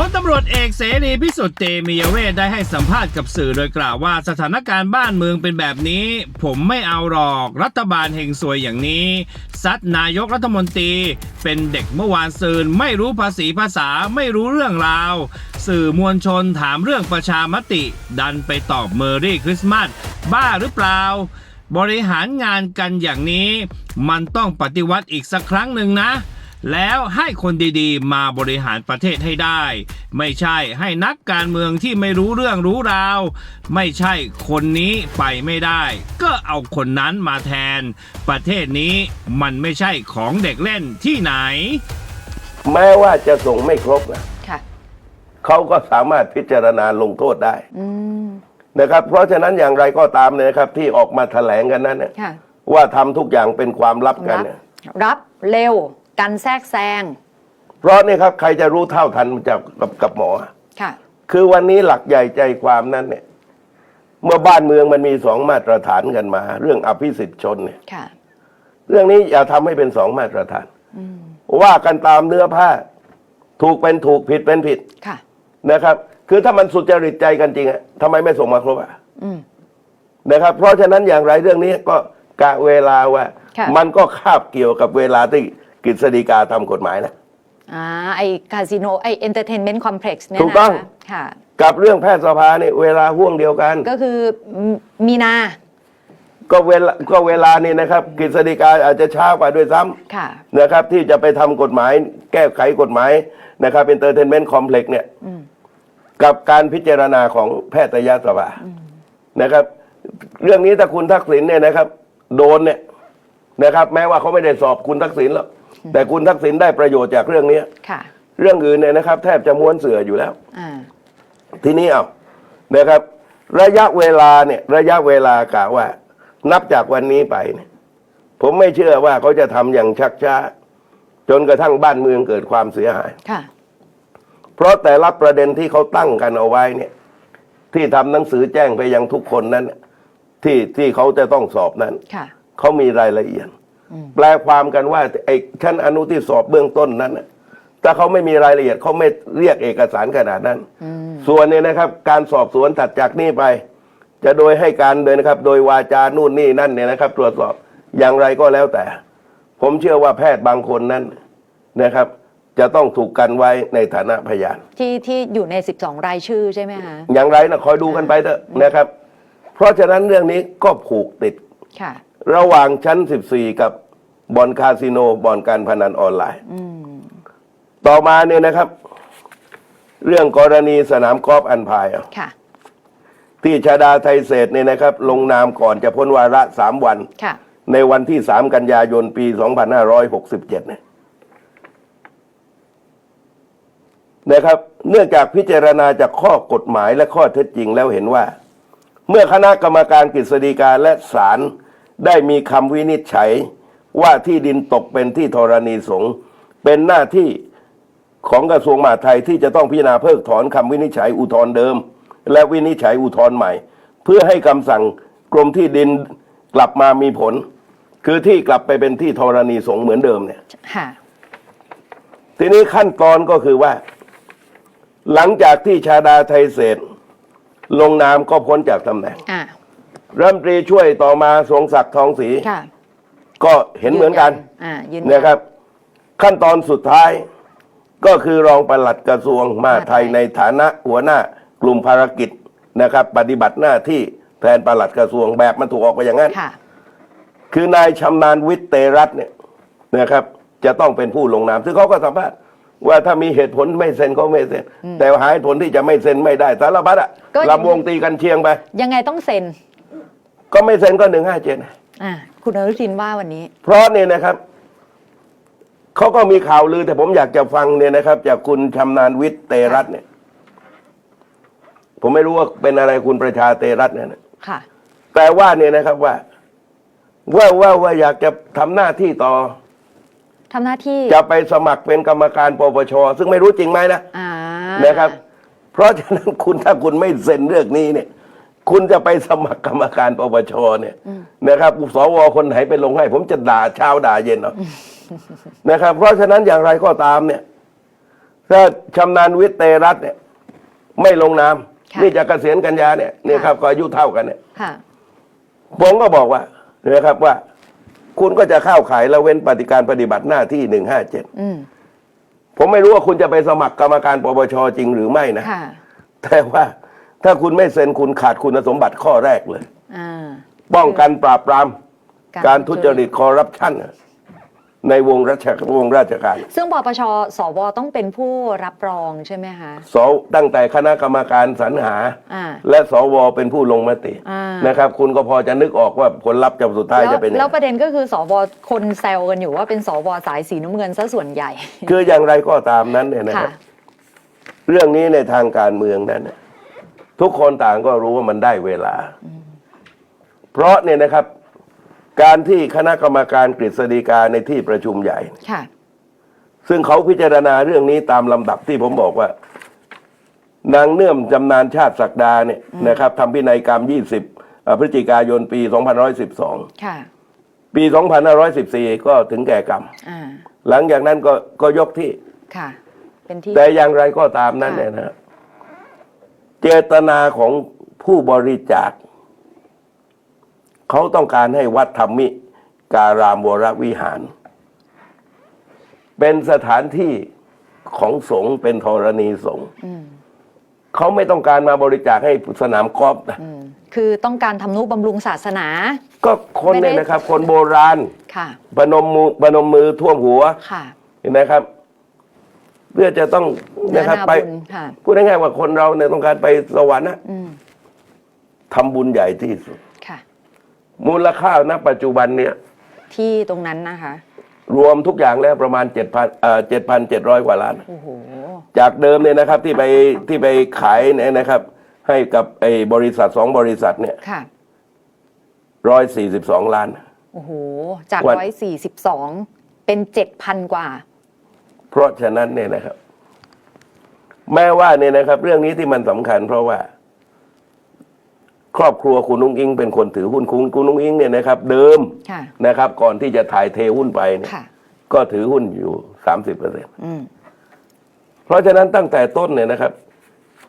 พลตำรวจเอกเสรีพิสุทธิ์เตมียเวทได้ให้สัมภาษณ์กับสื่อโดยกล่าวว่าสถานการณ์บ้านเมืองเป็นแบบนี้ ผมไม่เอาหรอกรัฐบาลเฮงซวยอย่างนี้ ซัดนายกรัฐมนตรี เป็นเด็กเมื่อวานซืนไม่รู้ภาษีภาษาไม่รู้เรื่องราว สื่อมวลชนถามเรื่องประชามติ ดันไปตอบเมอรี่คริสต์มาสบ้าหรือเปล่า บริหารงานกันอย่างนี้ มันต้องปฏิวัติอีกสักครั้งหนึ่งนะ แล้วให้คนดีๆ มาบริหารประเทศให้ได้ ไม่ใช่ให้นักการเมืองที่ไม่รู้เรื่องรู้ราว ไม่ใช่คนนี้ไปไม่ได้ ก็เอาคนนั้นมาแทน ประเทศนี้มันไม่ใช่ของเด็กเล่นที่ไหน แม้ว่าจะส่งไม่ครบนะค่ะเขาก็สามารถพิจารณาลงโทษได้อืมนะครับ เพราะฉะนั้นอย่างไรก็ตามเนี่ยนะครับที่ออกมาแถลงกันนั้นเนี่ยค่ะว่าทำทุกอย่างเป็นความลับกันรับเนี่ยรับเร็ว กันแทรกแซงเพราะนี่ครับใครจะรู้เท่าทันจากกับกับหมอ ค่ะ คือวันนี้หลักใหญ่ใจความนั้นเนี่ย เมื่อบ้านเมืองมันมีสองมาตรฐานกันมา เรื่องอภิสิทธิชนเนี่ย ค่ะ เรื่องนี้อย่าทำให้เป็นสองมาตรฐานว่ากันตามเนื้อผ้า ถูกเป็นถูกผิดเป็นผิดค่ะ นะครับ คือถ้ามันสุจริตใจกันจริงอะทำไมไม่ส่งมาครบอะ อืม นะครับเพราะฉะนั้นอย่างไรเรื่องนี้ก็กะเวลาว่า ค่ะ มันก็คาบเกี่ยวกับเวลาที่ กฤษฎีกาทำกฎหมายนะอ่าไอคาสิโนไอเอนเตอร์เทนเมนต์คอมเพล็กซ์เนี่ยถูกต้องนะคะค่ะ กับเรื่องแพทยสภาเนี่ยเวลาห่วงเดียวกัน ก็คือมมีนาก็เวลาก็เวลานี่นะครับกฤษฎีกาอาจจะช้ากว่าด้วยซ้ำค่ะนะครับ ที่จะไปทำกฎหมายแก้ไขกฎหมายนะครับเป็นเตอร์เทนเมนต์คอมเพล็กซ์เนี่ยกับการพิจารณาของแพทยสภานะครับ เรื่องนี้ถ้าคุณทักษิณเนี่ยนะครับ โดนเนี่ยนะครับ แม้ว่าเขาไม่ได้สอบคุณทักษิณหรอก แต่คุณทักษิณได้ประโยชน์จากเรื่องนี้ค่ะ เรื่องอื่นเนี่ยนะครับ แทบจะม้วนเสืออยู่แล้วอ่าทีนี้เอานะครับ ระยะเวลาเนี่ย ระยะเวลากะว่า นับจากวันนี้ไปเนี่ยผมไม่เชื่อว่าเขาจะทำอย่างชักช้า จนกระทั่งบ้านเมืองเกิดความเสียหายค่ะเพราะแต่ละประเด็นที่เขาตั้งกันเอาไว้เนี่ย ที่ทำหนังสือแจ้งไปยังทุกคนนั้นน่ะที่ที่เขาจะต้องสอบนั้นค่ะเขามีรายละเอียด แปลความกันว่าไอ้ชั้นอนุที่สอบเบื้องต้นนั้นน่ะถ้าเขาไม่มีรายละเอียดเขาไม่เรียกเอกสารขนาดนั้น ส่วนเนี่ยนะครับ การสอบสวนถัดจากนี้ไป จะโดยให้การเลยนะครับ โดยวาจานู่นนี่นั่นเนี่ยนะครับ ตรวจสอบอย่างไรก็แล้วแต่ ผมเชื่อว่าแพทย์บางคนนั้นนะครับ จะต้องถูกกันไว้ในฐานะพยาน ที่ที่อยู่ใน 12 รายชื่อใช่ไหมคะอย่างไรนะคอยดูกันไปเถอะนะครับ เพราะฉะนั้นเรื่องนี้ก็ผูกติดค่ะ ระหว่างชั้น 14 กับบ่อนคาสิโนบ่อนการพนันออนไลน์ต่อมาเนี่ยนะครับ เรื่องกรณีสนามกอล์ฟอันพายอะค่ะที่ชาดาไทยเศรษฐ์เนี่ยนะครับ ลงนามก่อนจะพ้นวาระสามวันค่ะในวันที่3กันยายนปี2567เนี่ยนะครับ เนื่องจากพิจารณาจากข้อกฎหมายและข้อเท็จจริงแล้วเห็นว่า เมื่อคณะกรรมการกฤษฎีกาและศาล ได้มีคำวินิจฉัยว่าที่ดินตกเป็นที่ธรณีสงฆ์เป็นหน้าที่ของกระทรวงมหาดไทยที่จะต้องพิจารณาเพิกถอนคำวินิจฉัยอุทธรณ์เดิม และวินิจฉัยอุทธรณ์ใหม่ เพื่อให้คำสั่งกรมที่ดินกลับมามีผล คือที่กลับไปเป็นที่ธรณีสงฆ์เหมือนเดิมเนี่ยค่ะทีนี้ขั้นตอนก็คือว่า หลังจากที่ชาดาไทยเศรษฐ์ลงนามก็พ้นจากตำแหน่งอ่า รัฐมนตรีช่วยต่อมาทรงศักดิ์ทองศรีค่ะก็เห็นเหมือนกันอ่ายืนยันนะครับ ขั้นตอนสุดท้ายก็คือรองปลัดกระทรวงมหาดไทยมหาดไทยในฐานะหัวหน้ากลุ่มภารกิจนะครับ ปฏิบัติหน้าที่แทนปลัดกระทรวงแบบมันถูกออกไปอย่างนั้น ค่ะ คือนายชำนาญวิทย์เตรัตน์เนี่ยนะครับ จะต้องเป็นผู้ลงนามซึ่งเขาก็สัมภาษณ์ว่าถ้ามีเหตุผลไม่เซ็นเขาไม่เซ็น แต่หาเหตุผลที่จะไม่เซ็นไม่ได้สารพัดอะก็ ลำวงตีกันเชียงไป ยังไงต้องเซ็น ก็ไม่เซ็นก็หนึ่งห้าเจ็ดอ่าคุณอนุทินว่าวันนี้ เพราะเนี่ยนะครับเขาก็มีข่าวลือแต่ผมอยากจะฟังเนี่ยนะครับ จากคุณชำนาญวิทย์เตรัตน์เนี่ย ผมไม่รู้ว่าเป็นอะไรคุณประชาเตรัตน์เนี่ยนะค่ะ แต่ว่าเนี่ยนะครับว่า ว่าว่าว่าอยากจะทำหน้าที่ต่อทำหน้าที่จะไปสมัครเป็นกรรมการปปชซึ่งไม่รู้จริงไหมนะอ่านะครับ เพราะฉะนั้นคุณถ้าคุณไม่เซ็นเรื่องนี้เนี่ย คุณจะไปสมัครกรรมการปปชเนี่ยนะครับสวคนไหนไปลงให้ ผมจะด่าเช้าด่าเย็นเอานะครับ เพราะฉะนั้นอย่างไรก็ตามเนี่ย ถ้าชำนาญวิทย์เตรัตน์เนี่ย ไม่ลงนามค่ะนี่จะเกษียณกันยาเนี่ยเนี่ยค่ะครับก็อายุเท่ากันเนี่ยค่ะผมก็บอกว่านะครับว่า คุณก็จะเข้าขายละเว้นปฏิการปฏิบัติหน้าที่หนึ่งห้าเจ็ดอืมผมไม่รู้ว่าคุณจะไปสมัครกรรมการปปชจริงหรือไม่นะค่ะแต่ว่า ถ้าคุณไม่เซ็นคุณขาดคุณสมบัติข้อแรกเลย อ่า ป้องกันปราบปราม การการทุจริตคอร์รัปชันในวงราชวงราชการ ซึ่งปปชสวต้องเป็นผู้รับรองใช่ไหมคะสตั้งแต่คณะกรรมการสรรหา อ่า และสวเป็นผู้ลงมติอ่าน นะครับ คุณก็พอจะนึกออกว่าผลลัพธ์จะสุดท้ายแล้วจะเป็นยังแล้วไงประเด็นก็คือสวคนแซวกันอยู่ว่าเป็นสวสายสีน้ำเงินซะส่วนใหญ่คืออย่างไรก็ตามนั้นเนี่ยนะคค่ะ รับ เรื่องนี้ในทางการเมืองนั้นเนี่ย ทุกคนต่างก็รู้ว่ามันได้เวลา เพราะเนี่ยนะครับ การที่คณะกรรมการกฤษฎีกาในที่ประชุมใหญ่ ค่ะ ซึ่งเขาพิจารณาเรื่องนี้ตามลำดับที่ผมบอกว่า นางเนื่อมจำนานชาติศักดาเนี่ยนะครับทำพินัยกรรม 20 พฤศจิกายนปี 2512 ค่ะ ปี 2514 ก็ถึงแก่กรรมอ่าหลังจากนั้นก็ก็ยกที่ ค่ะ เป็นที่ แต่อย่างไรก็ตามนั้นค่ะเนี่ยนะ เจตนาของผู้บริจาค เขาต้องการให้วัดธรรมิการามวรวิหาร เป็นสถานที่ของสงฆ์เป็นธรณีสงฆ์อืมเขาไม่ต้องการมาบริจาคให้สนามกอล์ฟนะอืมคือต้องการทำนุบำรุงศาสนา ก็คนเนี่ยนะครับ คนโบราณค่ะปนมมือปนมมือท่วมหัวค่ะเห็นไหมครับเพื่อจะต้องเนื้อนะครับนาไปบุญค่ะพูดง่ายๆว่าคนเราเนี่ยต้องการไปสวรรค์นะอืมทำบุญใหญ่ที่สุดค่ะมูลค่าณปัจจุบันเนี่ย ที่ตรงนั้นนะคะ รวมทุกอย่างแล้วประมาณ7 0 0 0เอ่อ7,700กว่าล้านโอ้โหจากเดิมเนี่ยนะครับ ที่ไปที่ไปขายเนี่ยนะครับ ให้กับไอ้บริษัทสองบริษัทเนี่ยค่ะร้อยสี่สิบสองล้าน โอ้โห จากวันร้อยสี่สิบสองเป็นเจ็ดพันกว่า เพราะฉะนั้นเนี่ยนะครับ แม้ว่าเนี่ยนะครับ เรื่องนี้ที่มันสำคัญ เพราะว่า ครอบครัวคุณนุ้งอิง เป็นคนถือหุ้นคุณคุณนุ้งอิงเนี่ยนะครับ เดิมค่ะนะครับ ก่อนที่จะถ่ายเทหุ้นไปเนี่ยค่ะก็ถือหุ้นอยู่สามสิบเปอร์เซ็นอืมเพราะฉะนั้นตั้งแต่ต้นเนี่ยนะครับ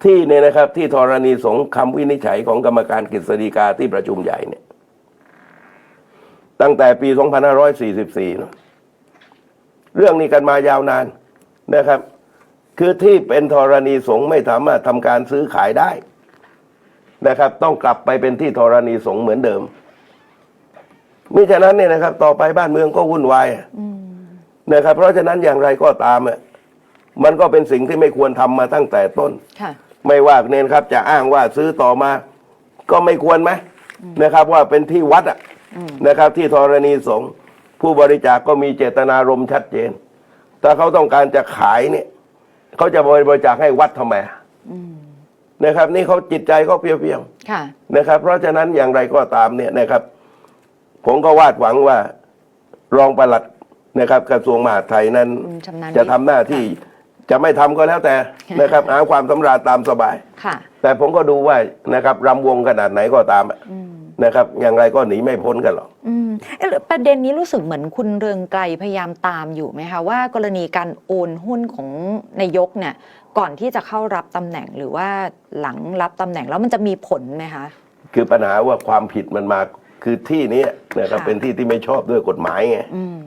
ที่เนี่ยนะครับ ที่ธรณีสงฆ์คำวินิจฉัยของกรรมการกฤษฎีกาที่ประชุมใหญ่เนี่ย ตั้งแต่ปี 2544 เนอะเรื่องนี้กันมายาวนานนะครับ คือที่เป็นธรณีสงฆ์ไม่สามารถทำการซื้อขายได้นะครับ ต้องกลับไปเป็นที่ธรณีสงฆ์เหมือนเดิมมิฉะนั้นเนี่ยนะครับ ต่อไปบ้านเมืองก็วุ่นวายอะนะครับ เพราะฉะนั้นอย่างไรก็ตามอะมันก็เป็นสิ่งที่ไม่ควรทำมาตั้งแต่ต้นค่ะไม่ว่าเนนครับ จะอ้างว่าซื้อต่อมา ก็ไม่ควรไหมนะครับ ว่าเป็นที่วัดอะนะครับ ที่ธรณีสงฆ์ ผู้บริจาคก็มีเจตนารมณ์ชัดเจน ถ้าเขาต้องการจะขายเนี่ยเขาจะบริจาคให้วัดทำไมอะนะครับ นี่เขาจิตใจก็เพียวค่ะๆนะครับ เพราะฉะนั้นอย่างไรก็ตามเนี่ยนะครับ ผมก็วาดหวังว่ารองปลัดนะครับกระทรวงมหาดไทยนั้นคุณชำนาญจะทำหน้าที่จะไม่ทำก็แล้วแต่นะครับหาความสำราญตามสบายค่ะ แต่ผมก็ดูว่านะครับรำวงขนาดไหนก็ตามอะนะครับ อย่างไรก็หนีไม่พ้นกันหรอกอืมเอ๊ะประเด็นนี้รู้สึกเหมือนคุณเรืองไกรพยายามตามอยู่ไหมคะว่ากรณีการโอนหุ้นของนายกเนี่ย ก่อนที่จะเข้ารับตำแหน่งหรือว่าหลังรับตำแหน่งแล้วมันจะมีผลไหมคะคือปัญหาว่าความผิดมันมาคือที่นี้นะครับค่ะเป็นที่ที่ไม่ชอบด้วยกฎหมายไงอืม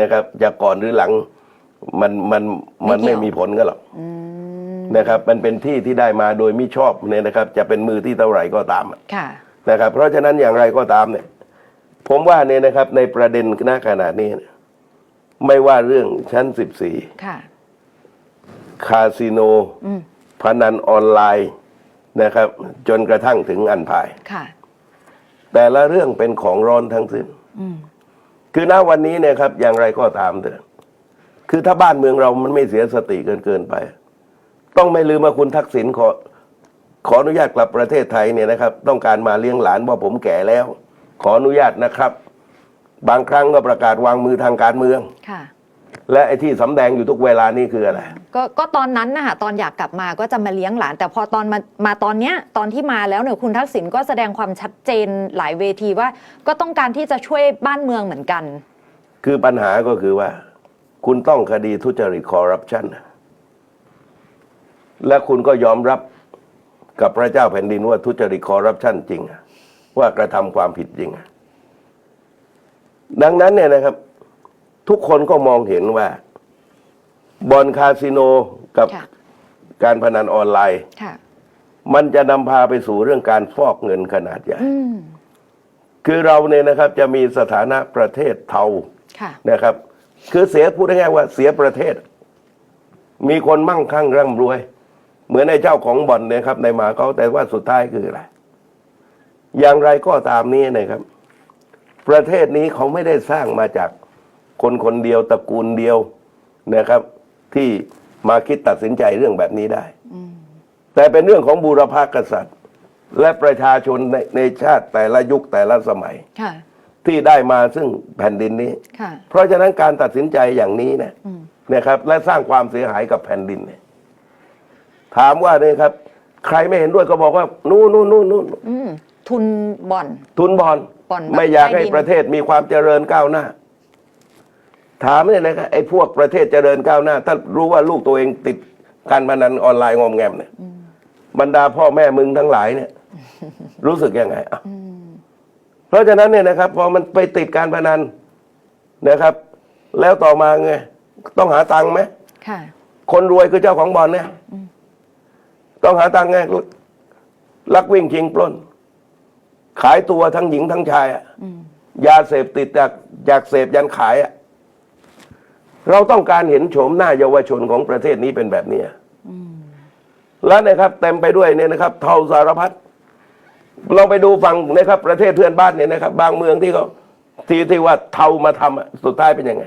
นะครับจะก่อนหรือหลังมันมันมันไม่ไม่เกี่ยวมีผลกันหรอกอืม นะครับมันเป็นที่ที่ได้มาโดยมิชอบเนี่ยนะครับ จะเป็นมือที่เท่าไหร่ก็ตามอะค่ะนะครับ เพราะฉะนั้นอย่างไรก็ตามเนี่ย ผมว่าเนี่ยนะครับ ในประเด็นณขณะนี้เนี่ยไม่ว่าเรื่องชั้นสิบสี่ค่ะคาสิโนอืมพนันออนไลน์นะครับ จนกระทั่งถึงอันพายค่ะแต่ละเรื่องเป็นของร้อนทั้งสิ้นอืมคือณวันนี้เนี่ยครับ อย่างไรก็ตามเถอะคือถ้าบ้านเมืองเรามันไม่เสียสติเกินเกินไป ต้องไม่ลืมว่าคุณทักษิณขอขออนุญาตกลับประเทศไทยเนี่ยนะครับ ต้องการมาเลี้ยงหลานว่าผมแก่แล้ว ขออนุญาตนะครับ บางครั้งก็ประกาศวางมือทางการเมืองค่ะ และไอ้ที่สำแดงอยู่ทุกเวลานี่คืออะไร ก็ก็ตอนนั้นนะคะตอนอยากกลับมาก็จะมาเลี้ยงหลาน แต่พอตอนมามาตอนเนี้ยตอนที่มาแล้วเนี่ยคุณทักษิณก็แสดงความชัดเจนหลายเวทีว่า ก็ต้องการที่จะช่วยบ้านเมืองเหมือนกัน คือปัญหาก็คือว่า คุณต้องคดีทุจริตคอร์รัปชัน และคุณก็ยอมรับกับพระเจ้าแผ่นดินว่าทุจริตคอร์รัปชันจริงอะว่ากระทำความผิดจริงอะดังนั้นเนี่ยนะครับ ทุกคนก็มองเห็นว่าบอลคาสิโนกับค่ะการพนันออนไลน์ค่ะมันจะนำพาไปสู่เรื่องการฟอกเงินขนาดใหญ่อืมคือเราเนี่ยนะครับ จะมีสถานะประเทศเทาค่ะนะครับ คือเสียพูดง่ายๆว่าเสียประเทศ มีคนมั่งคั่งร่ำรวย เหมือนไอ้เจ้าของบ่อนเนี่ยครับในหมาเขาแต่ว่าสุดท้ายคืออะไรอย่างไรก็ตามนี้นะครับ ประเทศนี้เขาไม่ได้สร้างมาจากคนคนเดียวตระกูลเดียวนะครับ ที่มาคิดตัดสินใจเรื่องแบบนี้ได้แต่เป็นเรื่องของบูรพากษัตริย์ และประชาชนในในชาติแต่ละยุคแต่ละสมัยค่ะที่ได้มาซึ่งแผ่นดินนี้ค่ะเพราะฉะนั้นการตัดสินใจอย่างนี้เนะอืมนะครับ และสร้างความเสียหายกับแผ่นดินเนี่ย ถามว่าเนี่ยครับ ใครไม่เห็นด้วยก็บอกว่า นู่นนู่นนู่นนู่นอืมทุนบ่อน ทุนบอลบ่อนแบบไม่อยากให้ใต้ดิน ประเทศมีความเจริญก้าวหน้า ถามเนี่ยนะครับไอ้พวกประเทศเจริญก้าวหน้า ถ้ารู้ว่าลูกตัวเองติดการพนันออนไลน์งอมแงมเนี่ยบรรดาพ่อแม่มึงทั้งหลายเนี่ย รู้สึกยังไงอะเพราะฉะนั้นเนี่ยนะครับพอมันไปติดการพนันนะครับ แล้วต่อมาไงต้องหาตังค์ไหมค่ะ คนรวยคือเจ้าของบ่อนเนี่ย ต้องหาตังค์ไงลักวิ่งชิงปล้น ขายตัวทั้งหญิงทั้งชายอะยาเสพติดจากจากเสพยันขายอะเราต้องการเห็นโฉมหน้าเยาวชนของประเทศนี้เป็นแบบนี้อะแล้วนะครับ เต็มไปด้วยเนี่ยนะครับเท่าสารพัดลองไปดูฝั่งนะครับ ประเทศเพื่อนบ้านเนี่ยนะครับ บางเมืองที่เขาที่ที่ว่าเทามาทำอะสุดท้ายเป็นยังไง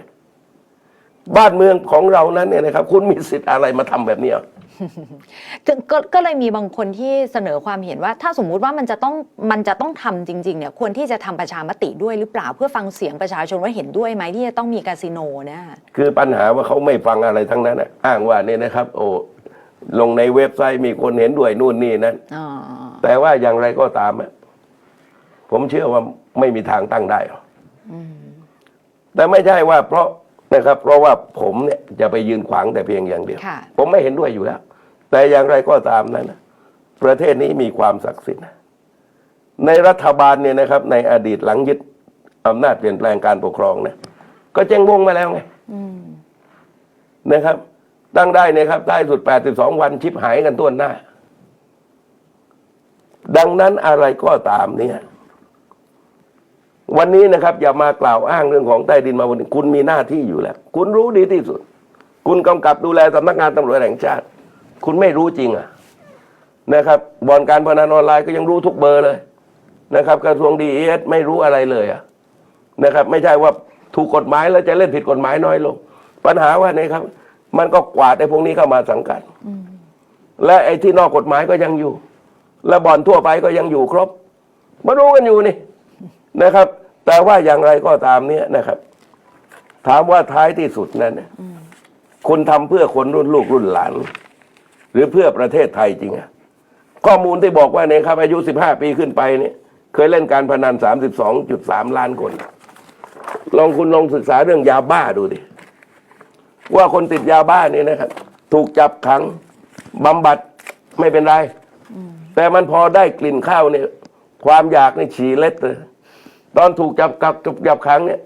บ้านเมืองของเรานั้นเนี่ยนะครับ คุณมีสิทธิ์อะไรมาทำแบบนี้อะก็ก็ก็เลยมีบางคนที่เสนอความเห็นว่า ถ้าสมมุติว่ามันจะต้องมันจะต้องทำจริง ๆ เนี่ย ควรที่จะทำประชามติด้วยหรือเปล่าเพื่อฟังเสียงประชาชนว่าเห็นด้วยไหมที่จะต้องมีคาสิโนเนี่ยคือปัญหาว่าเขาไม่ฟังอะไรทั้งนั้นอะอ้างว่าเนี่ยนะครับ โอ้ลงในเว็บไซต์มีคนเห็นด้วยนู่นนี่นั้นอ๋อแต่ว่าอย่างไรก็ตามอะผมเชื่อว่าไม่มีทางตั้งได้หรอกแต่ไม่ใช่ว่าเพราะ นะครับ เพราะว่าผมเนี่ยจะไปยืนขวางแต่เพียงอย่างเดียว ค่ะผมไม่เห็นด้วยอยู่แล้ว แต่อย่างไรก็ตามนั้นนะประเทศนี้มีความศักดิ์สิทธิ์นะในรัฐบาลเนี่ยนะครับ ในอดีตหลังยึดอำนาจเปลี่ยนแปลงการปกครองนะก็เจ๊งวงมาแล้วไงนะครับ ตั้งได้เนะครับได้สุด 82 วันชิบหายกันต้วนหน้า ดังนั้นอะไรก็ตามเนี่ย วันนี้นะครับอย่ามากล่าวอ้างเรื่องของใต้ดินมาวันนี้คุณมีหน้าที่อยู่แล้ว คุณรู้ดีที่สุด คุณกำกับดูแลสำนักงานตำรวจแห่งชาติ คุณไม่รู้จริงอะนะครับบ่อนการพนันออนไลน์ก็ยังรู้ทุกเบอร์เลยนะครับกระทรวงดีเอสไม่รู้อะไรเลยอะนะครับไม่ใช่ว่าถูกกฎหมายแล้วจะเล่นผิดกฎหมายน้อยลง ปัญหาว่านี่ครับ มันก็กวาดไอ้พวกนี้เข้ามาสังกัดและไอ้ที่นอกกฎหมายก็ยังอยู่ และบ่อนทั่วไปก็ยังอยู่ครบมารู้กันอยู่นี่ นะครับ แต่ว่าอย่างไรก็ตามเนี่ยนะครับ ถามว่าท้ายที่สุดนั้นคุณทำเพื่อคนรุ่นลูกรุ่นหลาน หรือเพื่อประเทศไทยจริงอะข้อมูลที่บอกว่าเนี่ยครับอายุ15ปีขึ้นไปเนี่ย เคยเล่นการพนัน32.3ล้านคน ลองคุณลองศึกษาเรื่องยาบ้าดูดิว่าคนติดยาบ้านี่นะครับ ถูกจับขังบำบัดไม่เป็นไร แต่มันพอได้กลิ่นข้าวเนี่ย ความอยากในฉี่เล็ดเลย ตอนถูกจับกับจับจับขังเนี่ย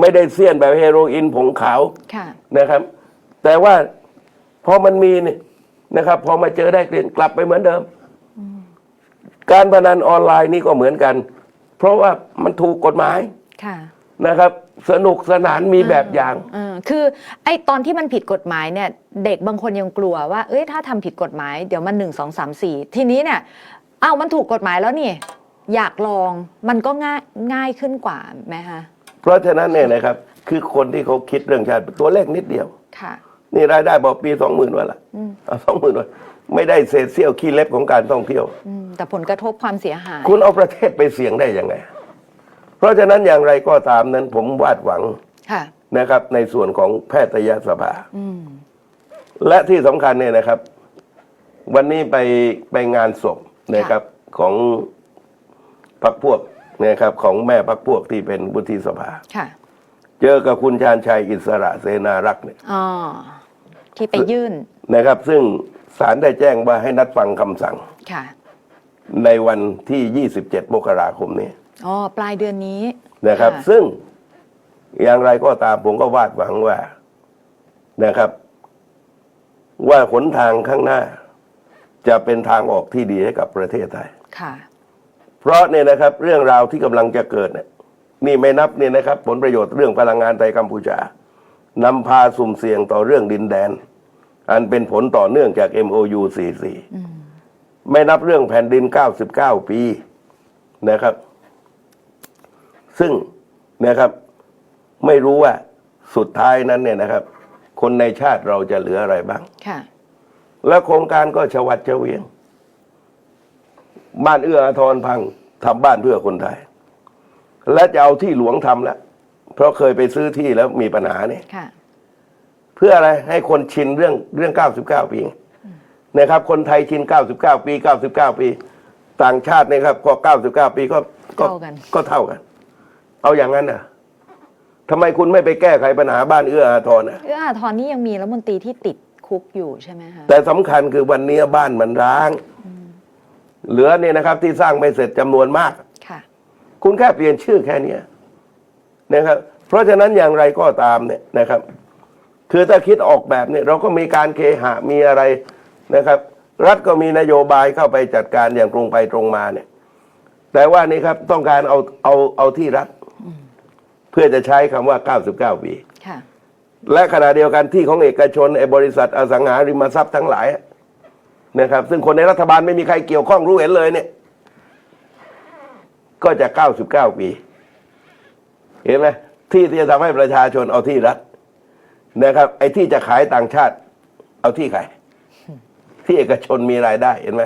ไม่ได้เสี้ยนแบบเฮโรอีนผงขาวค่ะนะครับ แต่ว่าพอมันมีเนี่ยนะครับ พอมาเจอได้กลิ่นกลับไปเหมือนเดิม การพนันออนไลน์นี่ก็เหมือนกัน เพราะว่ามันถูกกฎหมายค่ะนะครับ สนุกสนานมีแบบอย่างเออคือไอ้ตอนที่มันผิดกฎหมายเนี่ย เด็กบางคนยังกลัวว่าเอ้ยถ้าทำผิดกฎหมายเดี๋ยวมันหนึ่งสองสามสี่ทีนี้เนี่ยอ้าวมันถูกกฎหมายแล้วนี่ อยากลองมันก็ง่ายง่ายขึ้นกว่าไหมคะเพราะฉะนั้นเนี่ยนะครับคือคนที่เขาคิดเรื่องชาติตัวเลขนิดเดียวค่ะ นี่รายได้บอกปีสองหมื่นวันละสองหมื่นวันไม่ได้เศษเสี้ยวขี้เล็บของการท่องเที่ยวอืมแต่ผลกระทบความเสียหาย คุณเอาประเทศไปเสี่ยงได้ยังไง เพราะฉะนั้นอย่างไรก็ตามนั้นผมวาดหวังค่ะนะครับ ในส่วนของแพทยสภาอืมและที่สำคัญเนี่ยนะครับ วันนี้ไปไปงานศพนะครับ ของ พักพวกนะครับของแม่พักพวกที่เป็นวุฒิสภาค่ะ เจอกับคุณชาญชัยอิสระเสนารักษ์เนี่ยอ๋อที่ไปยื่นนะครับ ซึ่งศาลได้แจ้งว่าให้นัดฟังคำสั่งค่ะ ในวันที่ 27มกราคมนี้อ๋อปลายเดือนนี้นะครับค่ะซึ่งอย่างไรก็ตามผมก็วาดหวังว่านะครับ ว่าหนทางข้างหน้า จะเป็นทางออกที่ดีให้กับประเทศไทยค่ะ เพราะเนี่ยนะครับเรื่องราวที่กำลังจะเกิดเนี่ยนี่ไม่นับเนี่ยนะครับ ผลประโยชน์เรื่องพลังงานไทยกัมพูชานำพาสุ่มเสี่ยงต่อเรื่องดินแดน อันเป็นผลต่อเนื่องจาก MOU 44 ไม่นับเรื่องแผ่นดิน 99 ปีนะครับ ซึ่งนะครับ ไม่รู้ว่าสุดท้ายนั้นเนี่ยนะครับ คนในชาติเราจะเหลืออะไรบ้างค่ะแล้วโครงการก็ชวัดเฉวียง บ้านเอื้ออาทรพังทำบ้านเพื่อคนไทย และจะเอาที่หลวงทำแล้วเพราะเคยไปซื้อที่แล้วมีปัญหาเนี่ยค่ะเพื่ออะไรให้คนชินเรื่องเรื่อง 99 ปีนะครับ คนไทยชิน 99 ปี 99 ปี ต่างชาติเนี่ยครับก็99 ปีก็ก็เท่ากันก็เท่ากัน เอาอย่างนั้นน่ะทำไมคุณไม่ไปแก้ไขปัญหาบ้านเอื้ออาทรน่ะเอื้ออาทรนี่ยังมีรัฐมนตรีที่ติดคุกอยู่ใช่ไหมคะแต่สำคัญคือวันนี้บ้านมันร้าง เหลือเนี่ยนะครับที่สร้างไม่เสร็จจำนวนมาก ค่ะ คุณแค่เปลี่ยนชื่อแค่เนี้ยนะครับ เพราะฉะนั้นอย่างไรก็ตามเนี่ยนะครับ คือถ้าคิดออกแบบเนี่ยเราก็มีการเคหะมีอะไรนะครับ รัฐก็มีนโยบายเข้าไปจัดการอย่างตรงไปตรงมาเนี่ย แต่ว่านี่ครับต้องการเอาเอาเอาที่รัฐ เพื่อจะใช้คำว่า 99ปีค่ะและขณะเดียวกันที่ของเอกชนไอ้บริษัทอสังหาริมทรัพย์ทั้งหลาย นะครับ ซึ่งคนในรัฐบาลไม่มีใครเกี่ยวข้องรู้เห็นเลยเนี่ย ก็จะ99 ปี เห็นไหมที่ที่จะทำให้ประชาชนเอาที่รัฐนะครับ ไอ้ที่จะขายต่างชาติ เอาที่ใครที่เอกชนมีรายได้เห็นไหม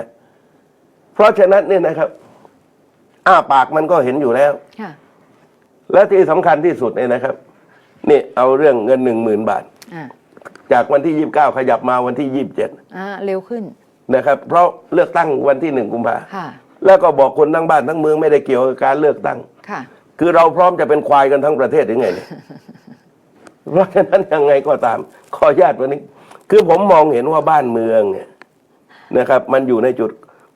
เพราะฉะนั้นเนี่ยนะครับ อ้าปากมันก็เห็นอยู่แล้วค่ะและที่สำคัญที่สุดเนี่ยนะครับนี่เอาเรื่องเงินหนึ่งหมื่นบาทอ่าจากวันที่ยี่บเก้าขยับมาวันที่ยี่บเจ็ดอ่าเร็วขึ้น นะครับ เพราะเลือกตั้งวันที่หนึ่งกุมภาค่ะ แล้วก็บอกคนทั้งบ้านทั้งเมืองไม่ได้เกี่ยวกับการเลือกตั้ง ค่ะ คือเราพร้อมจะเป็นควายกันทั้งประเทศหรือไงเนี่ย เพราะฉะนั้นยังไงก็ตาม ขออนุญาตวันนี้ คือผมมองเห็นว่าบ้านเมืองเนี่ยนะครับ มันอยู่ในจุด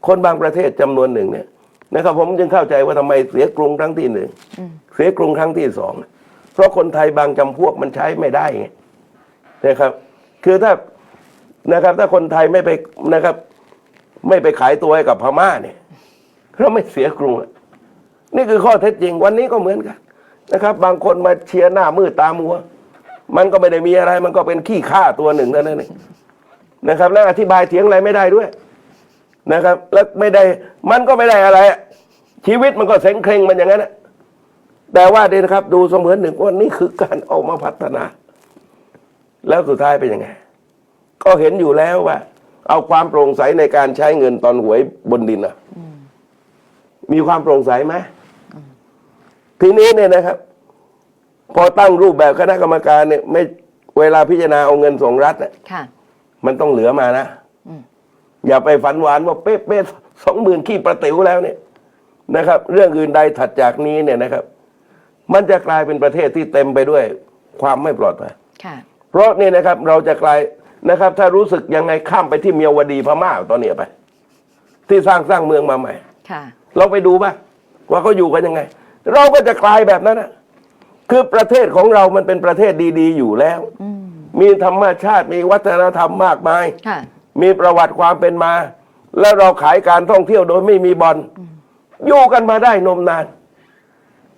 คนบางประเทศจำนวนหนึ่งเนี่ยนะครับ ผมจึงเข้าใจว่าทำไมเสียกรุงครั้งที่หนึ่งเสียกรุงครั้งที่สอง เพราะคนไทยบางจำพวกมันใช้ไม่ได้ไงนะครับ คือถ้า นะครับ ถ้าคนไทยไม่ไปนะครับ ไม่ไปขายตัวให้กับพม่าเนี่ยเราไม่เสียกรุงนี่คือข้อเท็จจริงวันนี้ก็เหมือนกันนะครับ บางคนมาเชียร์หน้ามืดตามัว มันก็ไม่ได้มีอะไร มันก็เป็นขี้ข้าตัวหนึ่งเท่านั้นเองนะครับ แล้วอธิบายเถียงอะไรไม่ได้ด้วยนะครับ แล้วไม่ได้มันก็ไม่ได้อะไร ชีวิตมันก็เซ็งเคร่งมันอย่างนั้นอะแต่ว่าเดนะครับ ดูเสมือนหนึ่งว่านี่คือการเอามาพัฒนา แล้วสุดท้ายเป็นยังไง ก็เห็นอยู่แล้วว่า เอาความโปร่งใสในการใช้เงินตอนหวยบนดินอะมีความโปร่งใสไหมทีนี้เนี่ยนะครับ พอตั้งรูปแบบคณะกรรมการเนี่ย ไม่เวลาพิจารณาเอาเงินส่งรัฐเนี่ยค่ะมันต้องเหลือมานะอืมอย่าไปฝันหวานว่าเป๊ะเป๊ะสองหมื่นขี้ประติ๋วแล้วเนี่ยนะครับ เรื่องอื่นใดถัดจากนี้เนี่ยนะครับ มันจะกลายเป็นประเทศที่เต็มไปด้วยความไม่ปลอดภัยค่ะเพราะนี่นะครับ เราจะกลาย นะครับ ถ้ารู้สึกยังไงข้ามไปที่เมียวดีพม่าตอนนี้ไป ที่สร้างสร้างเมืองมาใหม่ค่ะ เราไปดูป่ะว่าเขาอยู่กันยังไง เราก็จะกลายแบบนั้นนะคือประเทศของเรามันเป็นประเทศดี ๆ อยู่แล้ว อืมมีธรรมชาติมีวัฒนธรรมมากมาย ค่ะ มีประวัติความเป็นมา แล้วเราขายการท่องเที่ยวโดยไม่มีบอลอยู่กันมาได้นมนาน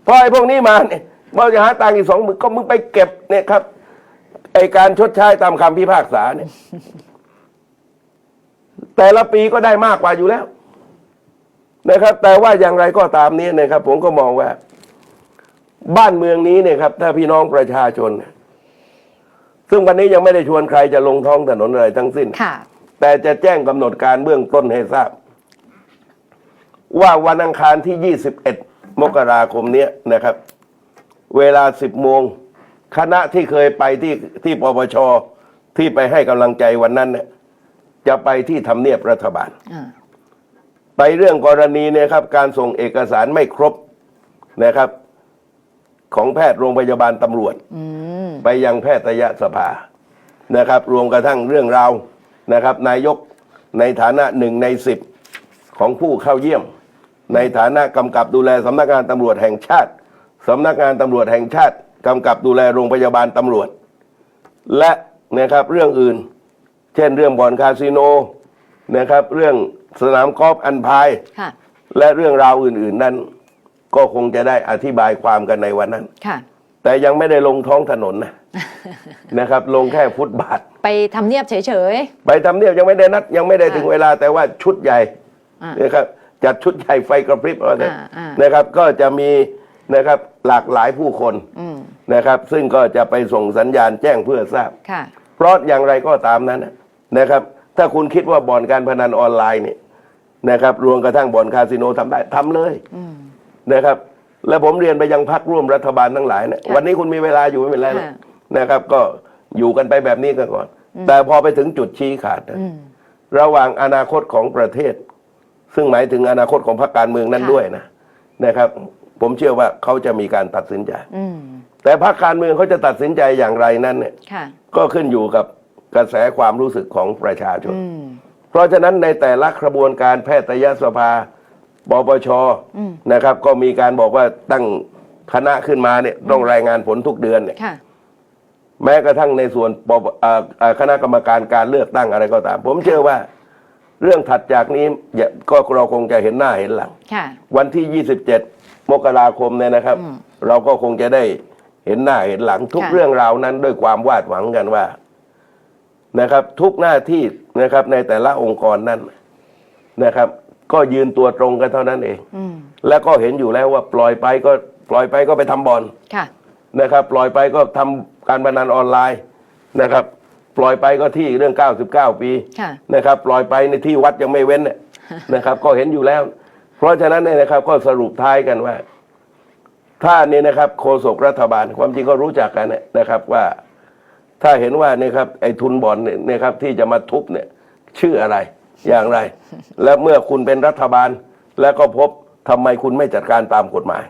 พอไอ้พวกนี้มาเนี่ยเราจะหาตังค์อีกสองหมื่นก็มึงไปเก็บเนี่ยครับ ไอการชดใช้ตามคำพิพากษาเนี่ย แต่ละปีก็ได้มากกว่าอยู่แล้ว นะครับ แต่ว่าอย่างไรก็ตามนี้นะครับ ผมก็มองว่า บ้านเมืองนี้เนี่ยครับ ถ้าพี่น้องประชาชน ซึ่งวันนี้ยังไม่ได้ชวนใครจะลงท้องถนนอะไรทั้งสิ้นค่ะแต่จะแจ้งกำหนดการเบื้องต้นให้ทราบ ว่าวันอังคารที่ 21 มกราคมเนี้ยนะครับ เวลา 10โมง คณะที่เคยไปที่ที่ปปชที่ไปให้กำลังใจวันนั้นเนี่ยจะไปที่ทำเนียบรัฐบาล อ่าไปเรื่องกรณีเนี่ยครับ การส่งเอกสารไม่ครบนะครับ ของแพทย์โรงพยาบาลตำรวจ อืม ไปยังแพทยสภานะครับ รวมกระทั่งเรื่องราวนะครับ นายกในฐานะหนึ่งในสิบของผู้เข้าเยี่ยม ในฐานะกำกับดูแลสำนักงานตำรวจแห่งชาติสำนักงานตำรวจแห่งชาติ กำกับดูแลโรงพยาบาลตำรวจ และนะครับเรื่องอื่น เช่นเรื่องบ่อนคาสิโนนะครับ เรื่องสนามกอล์ฟอันพายค่ะและเรื่องราวอื่น ๆ นั้น ก็คงจะได้อธิบายความกันในวันนั้นค่ะแต่ยังไม่ได้ลงท้องถนนนะนะครับ ลงแค่ฟุตบาท ไปทำเนียบเฉยไปทำเนียบยังไม่ได้นัดยังไม่ได้อ่าถึงเวลาแต่ว่าชุดใหญ่อ่านนะครับจัดชุดใหญ่ไฟกระพริบเอาเถอะอ่าอ่านนะครับ ก็จะมีนะครับ หลากหลายผู้คนๆอืมนะครับ ซึ่งก็จะไปส่งสัญญาณแจ้งเพื่อทราบค่ะเพราะอย่างไรก็ตามนั้นนะนะครับ ถ้าคุณคิดว่าบ่อนการพนันออนไลน์เนี่ยนะครับ รวมกระทั่งบ่อนคาสิโนทำได้ทำเลยอืมนะครับ และผมเรียนไปยังพักร่วมรัฐบาลทั้งหลายเนี่ยค่ะวันนี้คุณมีเวลาอยู่ไม่เป็นไรหรอกค่ะนะครับ ก็อยู่กันไปแบบนี้กันก่อน แต่พอไปถึงจุดชี้ขาดนะอืมระหว่างอนาคตของประเทศ ซึ่งหมายถึงอนาคตของพรรคการเมืองนั้นค่ะด้วยนะนะครับ ผมเชื่อว่าเขาจะมีการตัดสินใจ อืมแต่พรรคการเมืองเขาจะตัดสินใจอย่างไรนั้นเนี่ยค่ะ ก็ขึ้นอยู่กับกระแสความรู้สึกของประชาชน อืม เพราะฉะนั้นในแต่ละกระบวนการแพทยสภาปปชอืม นะครับ ก็มีการบอกว่าตั้งคณะขึ้นมาเนี่ยต้องรายงานผลทุกเดือนเนี่ย ค่ะ แม้กระทั่งในส่วนปปเอ่อเอ่อคณะกรรมการการเลือกตั้งอะไรก็ตาม ผมเชื่อว่าเรื่องถัดจากนี้อย่าก็เราคงจะเห็นหน้าเห็นหลัง ค่ะ วันที่ 27 มกราคมเนี่ยนะครับอืมเราก็คงจะได้เห็นหน้าเห็นหลังทุกค่ะเรื่องราวนั้นด้วยความวาดหวังกันว่านะครับ ทุกหน้าที่นะครับในแต่ละองค์กรนั้นนะครับ ก็ยืนตัวตรงกันเท่านั้นเองอืมแล้วก็เห็นอยู่แล้วว่าปล่อยไปก็ปล่อยไปก็ไปทำบอลค่ะนะครับ ปล่อยไปก็ทำการพนันออนไลน์นะครับ ปล่อยไปก็ที่เรื่อง 99 ปีค่ะนะครับ ปล่อยไปในที่วัดยังไม่เว้นเนี่ยนะครับ ก็เห็นอยู่แล้ว เพราะฉะนั้นเนี่ยนะครับก็สรุปท้ายกันว่าถ้านี่นะครับโฆษกรัฐบาลความจริงก็รู้จักกันเนี่ยนะครับว่าถ้าเห็นว่าเนี่ยครับไอ้ทุนบอลเนี่ยนะครับที่จะมาทุบเนี่ยชื่ออะไรอย่างไร และเมื่อคุณเป็นรัฐบาล แล้วก็พบทำไมคุณไม่จัดการตามกฎหมาย